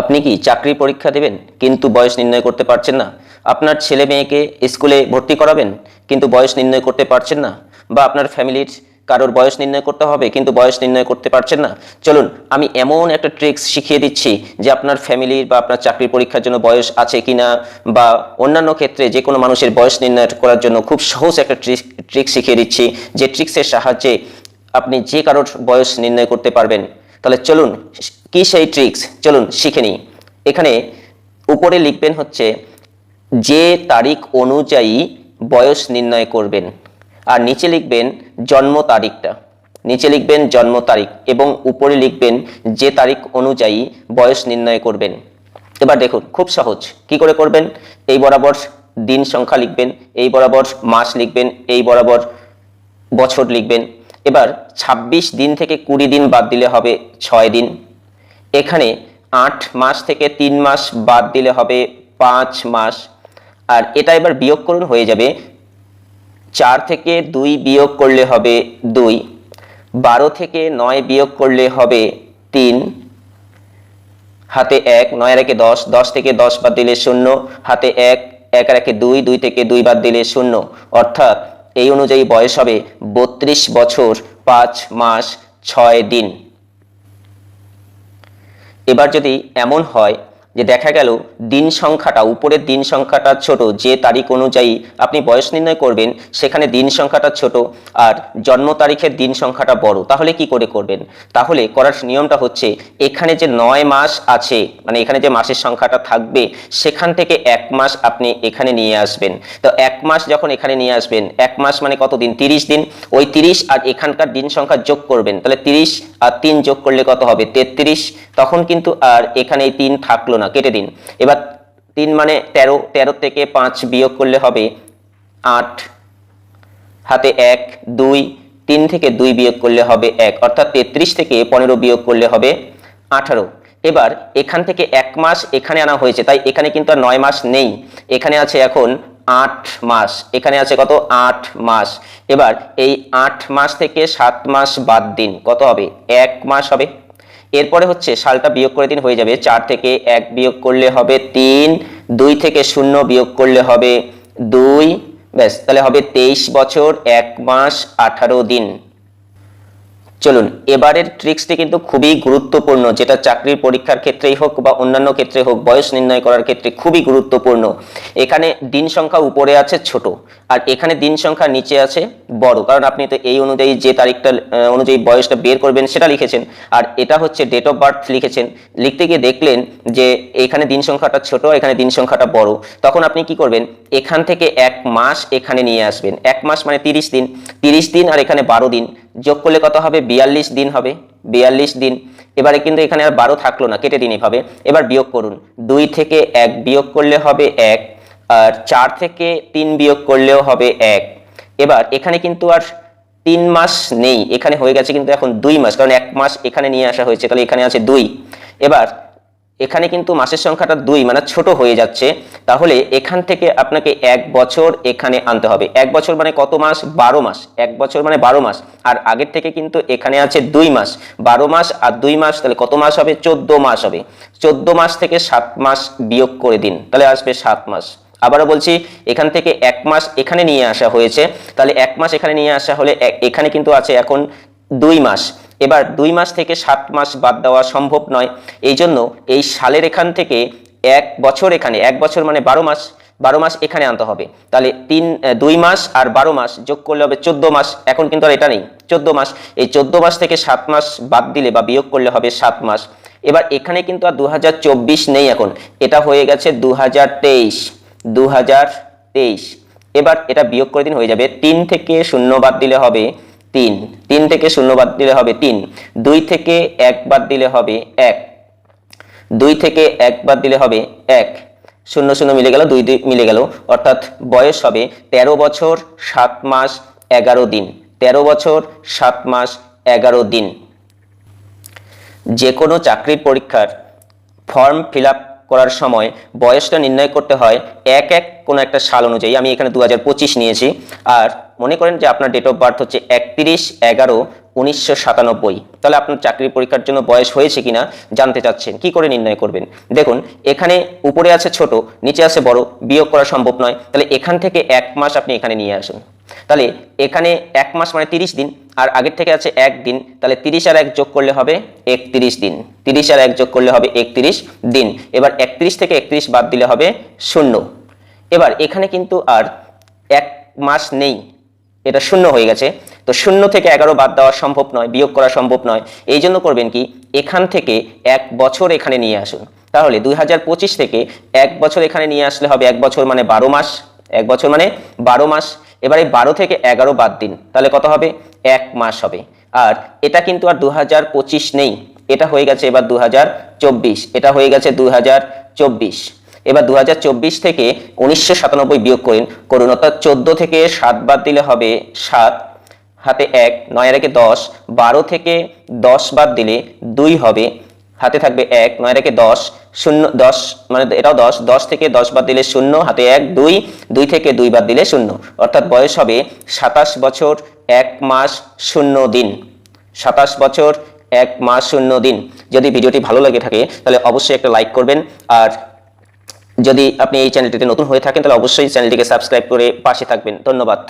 আপনি কি চাকরি পরীক্ষা দেবেন, কিন্তু বয়স নির্ণয় করতে পারছেন না? আপনার ছেলে মেয়েকে স্কুলে ভর্তি করাবেন, কিন্তু বয়স নির্ণয় করতে পারছেন না? বা আপনার ফ্যামিলির কারোর বয়স নির্ণয় করতে হবে, কিন্তু বয়স নির্ণয় করতে পারছেন না? চলুন, আমি এমন একটা ট্রিক্স শিখিয়ে দিচ্ছি যে আপনার ফ্যামিলির বা আপনার চাকরি পরীক্ষার জন্য বয়স আছে কিনা, বা অন্যান্য ক্ষেত্রে যে কোনো মানুষের বয়স নির্ণয় করার জন্য খুব সহজ একটা ট্রিক ট্রিক শিখিয়ে দিচ্ছি, যে ট্রিক্সের সাহায্যে আপনি যে কারোর বয়স নির্ণয় করতে পারবেন। তাহলে চলুন, কি সেই ট্রিক্স চলুন, শিখে নিই। এখানে উপরে লিখবেন হচ্ছে, যে তারিখ অনুযায়ী বয়স নির্ণয় করবেন। আর নিচে লিখবেন জন্ম তারিখটা। নিচে লিখবেন জন্ম তারিখ এবং উপরে লিখবেন যে তারিখ অনুযায়ী বয়স নির্ণয় করবেন। এবার দেখুন, খুব সহজ। কি করে করবেন? এই বরাবর দিন সংখ্যা লিখবেন, এই বরাবর মাস লিখবেন, এই বরাবর বছর লিখবেন এবার ২৬ দিন থেকে কুড়ি দিন বাদ দিলে হবে ছয় দিন। এখানে আট মাস থেকে তিন মাস বাদ দিলে হবে পাঁচ মাস। আর এটা এবার বিয়োগ করুন হয়ে যাবে চার থেকে দুই বিয়োগ করলে হবে দুই। বারো থেকে নয় বিয়োগ করলে হবে তিন। হাতে এক, নয় রেখে দশ দশ থেকে দশ বাদ দিলে শূন্য। হাতে এক এক রেখে দুই দুই থেকে দুই বাদ দিলে শূন্য। অর্থাৎ এই অনুযায়ী বয়স হবে বত্রিশ বছর পাঁচ মাস ছয় দিন। এবার যদি এমন হয় যে দেখা গেল, দিন সংখ্যাটা, উপরের দিন সংখ্যাটা ছোট, যে তারিখ অনুযায়ী আপনি বয়স নির্ণয় করবেন, সেখানে দিন সংখ্যাটা ছোট আর জন্ম তারিখের দিন সংখ্যাটা বড়। তাহলে কি করে করবেন? তাহলে করার নিয়মটা হচ্ছে, এখানে যে নয় মাস আছে মানে এখানে যে মাসের সংখ্যাটা থাকবে, সেখান থেকে এক মাস আপনি এখানে নিয়ে আসবেন। তো এক মাস যখন এখানে নিয়ে আসবেন, এক মাস মানে কত দিন? তিরিশ দিন। ওই তিরিশ আর এখানকার দিন সংখ্যা যোগ করবেন। তাহলে তিরিশ আর তিন যোগ করলে কত হবে? তেত্রিশ। তখন কিন্তু আর এখানে এই তিন থাকল না। কেটে দিন। এবার তিন মানে তেরো তেরো থেকে পাঁচ বিয়োগ করলে হবে আট, হাতে এক, দুই, তিন থেকে দুই বিয়োগ করলে হবে এক, অর্থাৎ তেত্রিশ থেকে পনেরো বিয়োগ করলে হবে আঠারো। এবার এখান থেকে এক মাস এখানে আনা হয়েছে, তাই এখানে কিন্তু আর নয় মাস নেই। এখানে আছে এখন আট মাস, এখানে আছে কত? আট মাস। এবার এই আট মাস থেকে সাত মাস বাদ দিন, কত হবে? এক মাস হবে। এরপরে হচ্ছে সালটা বিয়োগ করে দিন হয়ে যাবে চার থেকে এক বিয়োগ করলে হবে তিন, দুই থেকে শূন্য বিয়োগ করলে হবে দুই, ব্যাস, তাহলে হবে তেইশ বছর, এক মাস, আঠারো দিন। চলুন, এবারের ট্রিক্সটি কিন্তু খুবই গুরুত্বপূর্ণ, যেটা চাকরির পরীক্ষার ক্ষেত্রেই হোক বা অন্যান্য ক্ষেত্রে হোক, বয়স নির্ণয় করার ক্ষেত্রে খুবই গুরুত্বপূর্ণ। এখানে দিন সংখ্যা উপরে আছে ছোট, আর এখানে দিন সংখ্যা নিচে আছে বড়, কারণ আপনি তো এই অনুযায়ী যে তারিখটা অনুযায়ী বয়সটা বের করবেন সেটা লিখেছেন, আর এটা হচ্ছে ডেট অফ বার্থ লিখেছেন। লিখতে গিয়ে দেখলেন যে এখানে দিন সংখ্যাটা ছোট, এখানে দিন সংখ্যাটা বড়। তখন আপনি কি করবেন? এখান থেকে এক মাস এখানে নিয়ে আসবেন। এক মাস মানে তিরিশ দিন তিরিশ দিন আর এখানে বারো দিন। যোগ করলে কত হবে? বিয়াল্লিশ দিন হবে। বিয়াল্লিশ দিন। এবারে কিন্তু এখানে আর বারো থাকল না, কেটে দিন এভাবে। এবার বিয়োগ করুন। দুই থেকে এক বিয়োগ করলে হবে এক, আর চার থেকে তিন বিয়োগ করলেও হবে এক। এবার এখানে কিন্তু আর তিন মাস নেই। এখানে হয়ে গেছে কিন্তু এখন দুই মাস, কারণ এক মাস এখানে নিয়ে আসা হয়েছে। তাহলে এখানে আছে দুই। এবার এখানে কিন্তু মাসের সংখ্যাটা দুই মানে ছোট হয়ে যাচ্ছে। তাহলে এখান থেকে আপনাকে এক বছর এখানে আনতে হবে। এক বছর মানে কত মাস? বারো মাস। এক বছর মানে বারো মাস। আর আগের থেকে কিন্তু এখানে আছে দুই মাস। বারো মাস আর দুই মাস, তাহলে কত মাস হবে? চোদ্দ মাস হবে। চোদ্দ মাস থেকে সাত মাস বিয়োগ করে দিন। তাহলে আসবে সাত মাস। আবারও বলছি, এখান থেকে এক মাস এখানে নিয়ে আসা হয়েছে। তাহলে এক মাস এখানে নিয়ে আসা হলে এখানে কিন্তু আছে এখন দুই মাস। এবার দুই মাস থেকে সাত মাস বাদ দেওয়া সম্ভব নয়। এই জন্য এই সালের এখান থেকে এক বছর এখানে, এক বছর মানে বারো মাস বারো মাস এখানে আনতে হবে। তাহলে তিন দুই মাস আর বারো মাস যোগ করলে হবে চোদ্দ মাস। এখন কিন্তু আর এটা নেই, চোদ্দ মাস। এই চোদ্দ মাস থেকে সাত মাস বাদ দিলে বা বিয়োগ করলে হবে সাত মাস। এবার এখানে কিন্তু আর দু হাজার চব্বিশ নেই এখন। এটা হয়ে গেছে দু হাজার দু এবার এটা বিয়োগ করে দিন হয়ে যাবে। তিন থেকে শূন্য বাদ দিলে হবে তিন। তিন থেকে শূন্য বাদ দিলে হবে তিন। দুই থেকে এক বাদ দিলে হবে এক। দুই থেকে এক বাদ দিলে হবে এক। শূন্য শূন্য মিলে গেল, দুই দুই মিলে গেল। অর্থাৎ বয়স হবে তেরো বছর, সাত মাস, এগারো দিন। তেরো বছর, সাত মাস, এগারো দিন। যে কোনো চাকরির পরীক্ষার ফর্ম ফিল করার সময় বয়সটা নির্ণয় করতে হয় এক এক কোনো একটা সাল অনুযায়ী আমি এখানে দু হাজার পঁচিশ নিয়েছি। আর মনে করেন যে আপনার ডেট অফ বার্থ হচ্ছে একত্রিশ এগারো উনিশশো সাতানব্বই। তাহলে আপনার চাকরি পরীক্ষার জন্য বয়স হয়েছে কিনা জানতে চাচ্ছেন। কি করে নির্ণয় করবেন? দেখুন, এখানে উপরে আছে ছোট, নিচে আছে বড়। বিয়োগ করা সম্ভব নয়। তাহলে এখান থেকে এক মাস আপনি এখানে নিয়ে আসুন। তাহলে এখানে এক মাস মানে তিরিশ দিন। আর আগের থেকে আছে এক দিন। তাহলে তিরিশ আর এক যোগ করলে হবে একত্রিশ দিন। তিরিশ আর এক যোগ করলে হবে একত্রিশ দিন। এবার একত্রিশ থেকে একত্রিশ বাদ দিলে হবে শূন্য। এবার এখানে কিন্তু আর এক মাস নেই, এটা শূন্য হয়ে গেছে। তো শূন্য থেকে এগারো বাদ দেওয়া সম্ভব নয়, বিয়োগ করা সম্ভব নয়। এই জন্য করবেন কি, এখান থেকে এক বছর এখানে নিয়ে আসুন। তাহলে দু হাজার পঁচিশ থেকে এক বছর এখানে নিয়ে আসলে হবে এক বছর মানে বারো মাস, এক বছর মানে বারো মাস। এবারে বারো থেকে এগারো বাদ দিন, তাহলে কত হবে? এক মাস হবে। আর এটা কিন্তু আর দু হাজার পঁচিশ নেই, এটা হয়ে গেছে এবার দু হাজার চব্বিশ, এটা হয়ে গেছে দু হাজার চব্বিশ। এবার দু হাজার চব্বিশ থেকে উনিশশো সাতানব্বই বিয়োগ করেন। করুন অর্থাৎ চোদ্দ থেকে সাত বাদ দিলে হবে সাত, হাতে এক নয় রেখে দশ, বারো থেকে দশ বাদ দিলে দুই হবে। হাতে থাকবে এক নয় রেখে দশ, শূন্য, দশ মানে এটাও দশ দশ থেকে দশ বাদ দিলে শূন্য, হাতে এক, দুই দুই থেকে দুই বাদ দিলে শূন্য। অর্থাৎ বয়স হবে সাতাশ বছর, এক মাস, শূন্য দিন। সাতাশ বছর, এক মাস, শূন্য দিন। যদি ভিডিওটি ভালো লাগে থাকে, তাহলে অবশ্যই একটা লাইক করবেন। আর যদি আপনি এই চ্যানেলটিতে নতুন হয়ে থাকেন, তাহলে অবশ্যই চ্যানেলটিকে সাবস্ক্রাইব করে পাশে থাকবেন। ধন্যবাদ।